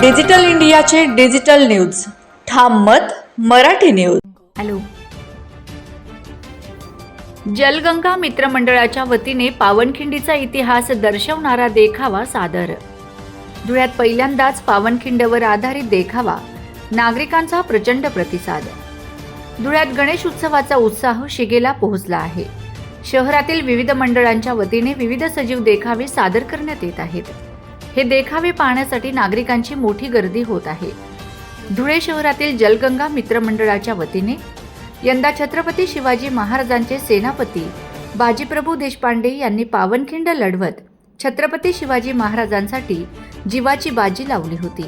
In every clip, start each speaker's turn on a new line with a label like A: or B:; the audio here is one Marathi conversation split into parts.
A: डिजिटल इंडियाचे डिजिटल न्यूज. ठाम मत मराठी न्यूज.
B: हॅलो. जलगंगा मित्रमंडळाच्या वतीने पावनखिंडीचा इतिहास दर्शवणारा देखावा सादर. धुळ्यात पहिल्यांदाच पावनखिंडवर आधारित देखावा नागरिकांचा प्रचंड प्रतिसाद. धुळ्यात गणेश उत्सवाचा उत्साह शिगेला पोहोचला आहे. शहरातील विविध मंडळांच्या वतीने विविध सजीव देखावे सादर करण्यात येत आहेत. हे देखावे पाहण्यासाठी नागरिकांची मोठी गर्दी होत आहे. धुळे शहरातील जलगंगा मित्रमंडळाच्या वतीने यंदा छत्रपती शिवाजी महाराजांचे सेनापती बाजीप्रभू देशपांडे यांनी पावनखिंड लढवत छत्रपती शिवाजी महाराजांसाठी जीवाची बाजी लावली होती.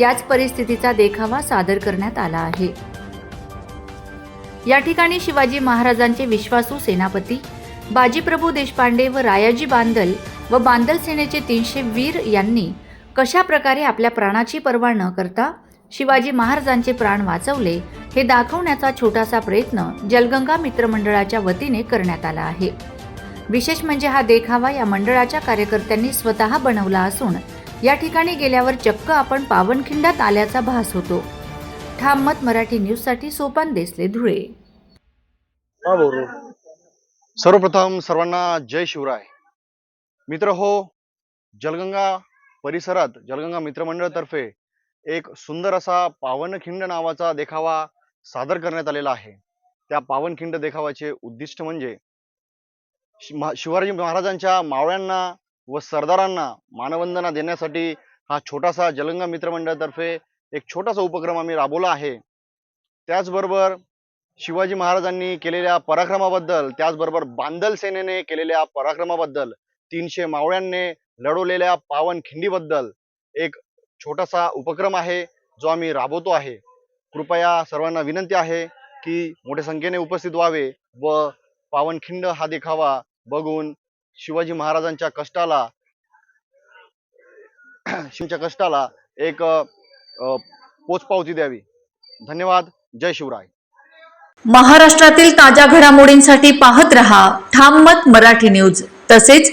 B: याच परिस्थितीचा देखावा सादर करण्यात आला आहे. या ठिकाणी शिवाजी महाराजांचे विश्वासू सेनापती बाजीप्रभू देशपांडे व रायाजी बांदल व बांदल सेनेचे तीनशे वीर यांनी कशा प्रकारे आपल्या प्राणाची पर्वा न करता शिवाजी महाराजांचे प्राण वाचवले हे दाखवण्याचा छोटासा प्रयत्न जलगंगा मित्रमंडळाच्या वतीने करण्यात आला आहे. विशेष म्हणजे हा देखावा या मंडळाच्या कार्यकर्त्यांनी स्वतः बनवला असून या ठिकाणी गेल्यावर चक्क आपण पावनखिंडात आल्याचा भास होतो. ठाम मत मराठी न्यूजसाठी सोपान देसले धुळे.
C: सर्वप्रथम सर्वांना जय शिवराय. मित्र हो जलगंगा परिसरात जलगंगा मित्रमंडळातर्फे एक सुंदर असा पावनखिंड नावाचा देखावा सादर करण्यात आलेला आहे. त्या पावनखिंड देखावाचे उद्दिष्ट म्हणजे शि- महा- शिवाजी महाराजांच्या मावळ्यांना व सरदारांना मानवंदना देण्यासाठी हा छोटासा जलगंगा मित्रमंडळातर्फे एक छोटासा उपक्रम आम्ही राबवला आहे. त्याचबरोबर शिवाजी महाराजांनी केलेल्या पराक्रमाबद्दल त्याचबरोबर बांदल सेनेने केलेल्या पराक्रमाबद्दल तीनशे मावळ्यांनी लढवलेल्या पावन खिंडीबद्दल एक छोटासा उपक्रम आहे जो आम्ही राबवतो आहे. कृपया सर्वांना विनंती आहे की मोठ्या संख्येने उपस्थित व्हावे व पावनखिंड हा देखावा बघून शिवाजी महाराजांच्या कष्टाला शिवच्या कष्टाला एक पोचपावती द्यावी. धन्यवाद. जय शिवराय.
A: महाराष्ट्रातील ताज्या घडामोडींसाठी पाहत रहा. ठाम मत मराठी न्यूज. तसेच